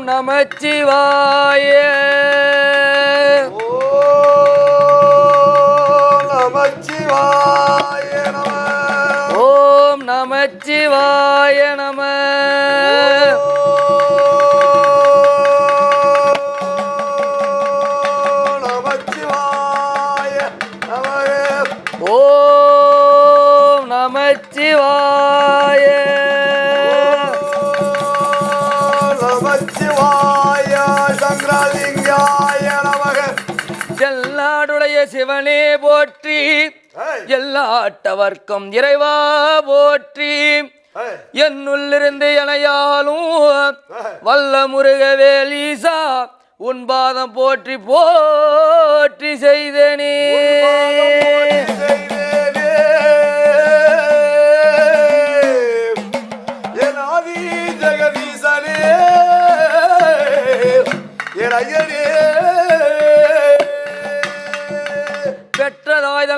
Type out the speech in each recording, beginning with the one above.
ஓம் நமச்சிவாய ஓம் நமச்சிவாய நம. ஓம் நமச்சிவாய எல்லாடுடைய சிவனே போற்றி. எல்லாட்டவர்க்கும் இறைவா போற்றி. என்னுள்ளிருந்து எனையாலும் வல்ல முருகவேலீசா உன் பாதம் போற்றி போற்றி செய்தனே.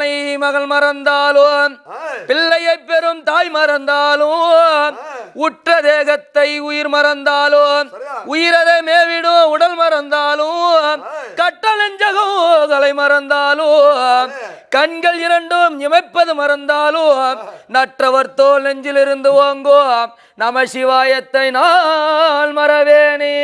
பெற்றதாய்தனை மகள் மறந்தாலும் பிள்ளையை பெறும் தாய் மறந்தாலும் உற்ற தேகத்தை உயிர் மறந்தாலும் உயிரதை மேவிடும் உடல் மறந்தாலும் கட்டளஞ்சகோகளை மறந்தாலும் கண்கள் இரண்டும் இமைப்பது மறந்தாலும் நற்றவர் தோல் நெஞ்சிலிருந்து ஓங்கோ நம சிவாயத்தை நான் மறவேனே.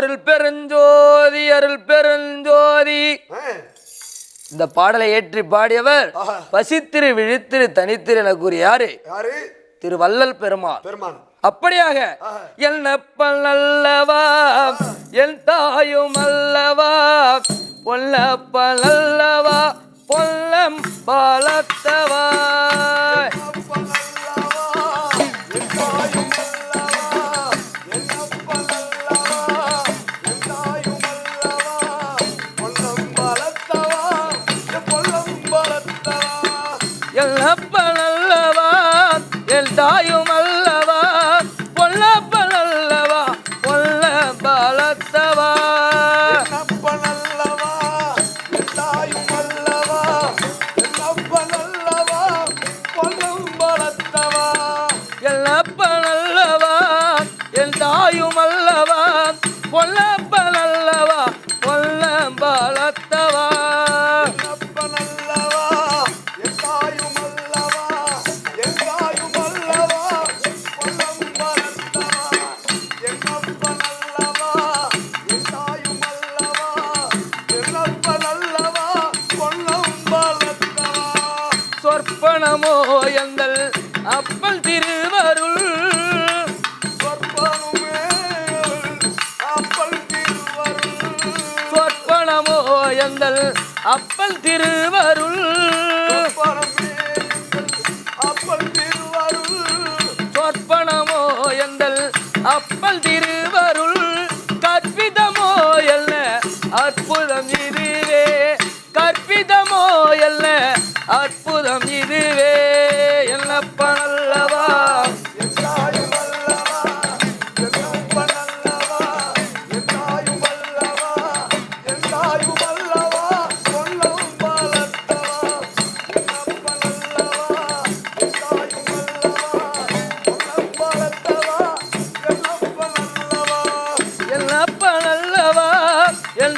அருள் பெருஞ்சோதி அருள் பெருஞ்சோதி. இந்த பாடலை ஏற்றி பாடியவர். பசித்திரு விழித்திரு தனித்திரு என கூறிய யாரு? யாரு திரு வள்ளல் பெருமாள். பெருமான் அப்படியாக. என் அப்பன் அல்லவா என் தாயும் அல்லவா பொல்லப்பன் அல்லவா பொல்லம் பாலத்தவா. என் அப்பன் அல்லவா? என் தாயும் எங்கள் அப்பல் திருவருள். சொற்பனமோ எங்கள் அப்பல் திருவருள் அப்பல் திருவருள். சொற்பனமோ எங்கள் அப்பல் திருவருள்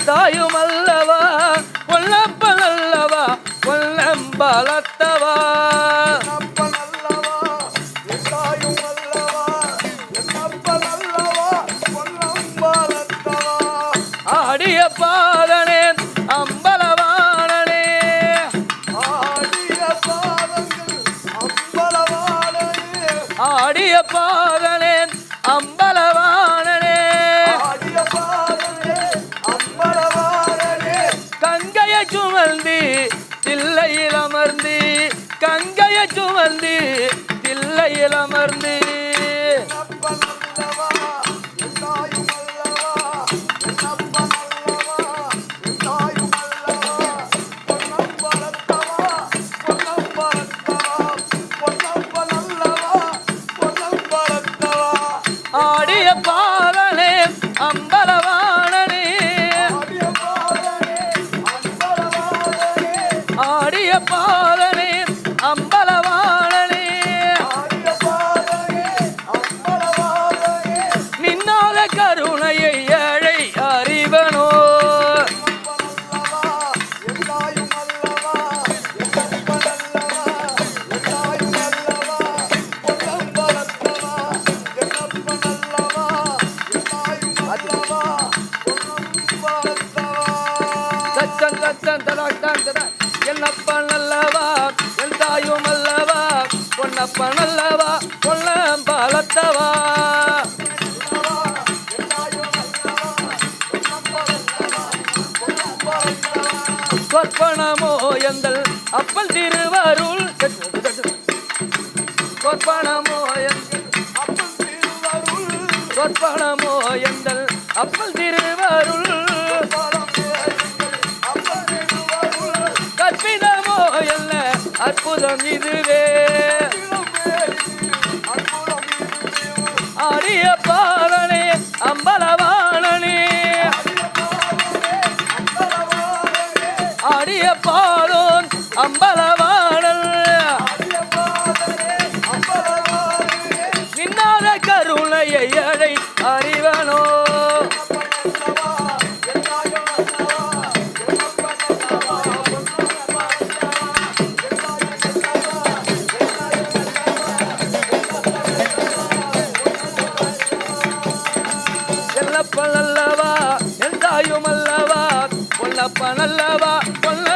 என் அப்பன் அல்லவா, பொன்னம் பலத்தவா. ஆடிய பாதனே அம்பலவானனே ஆடிய பாதனே Arni தடாக் நல்லவா? என் தாயும் அல்லவா? பொன்னப்பன் அல்லவா பொன்னம்பலத்தவா சொற்பனமோ எந்தல் அப்பல் திருவருள் சொற்பனமோ எந்தல் அப்பல் திருவருள் சொற்பனமோ எந்தல் அப்பல் திருவருள் கற்பிதமோ அற்புதம் இதுவே. Hola.